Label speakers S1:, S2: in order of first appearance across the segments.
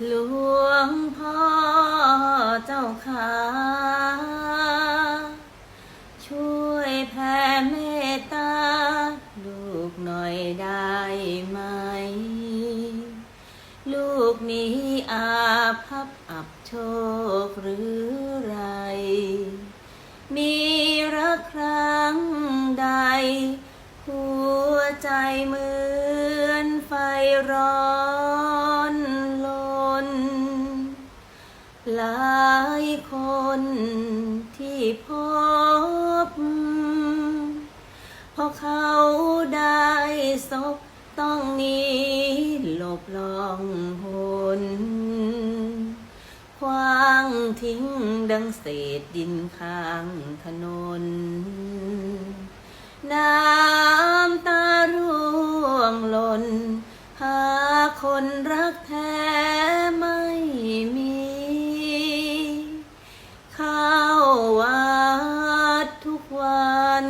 S1: หลวงพ่อเจ้าขาช่วยแผ่เมตตา ลูกหน่อยได้ไหม ลูกนี้อาภัพอับโชคหรือไร มีรักครั้งใด หัวใจเหมือนไฟร้อน หลายคนที่พบ พอเขาได้ศพต้องหนีหลบลองหนควางทิ้งดังเศษดินข้างถนน น้ำตาร่วงหล่น หาคนรัก วัน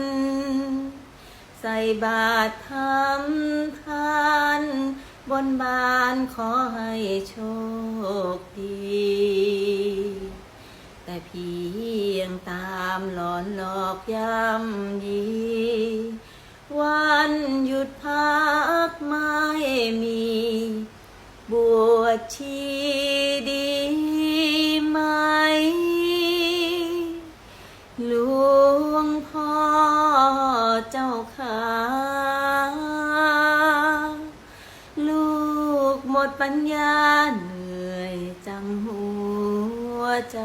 S1: ใส่บาตรทำทาน บนบานขอให้โชคดี แต่เพียงตามหลอนหลอกย้ำยีวันหยุดพักไม่มี บวชชีดีาขาลูกหมดปัญญาเหนื่อยจังหัวใจ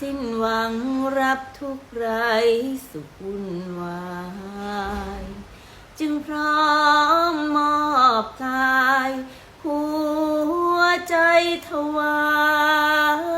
S1: สิ้นหวังรับทุกไรสุขวุ่นวายจึงพร้อมมอบกาย หัวใจถวาย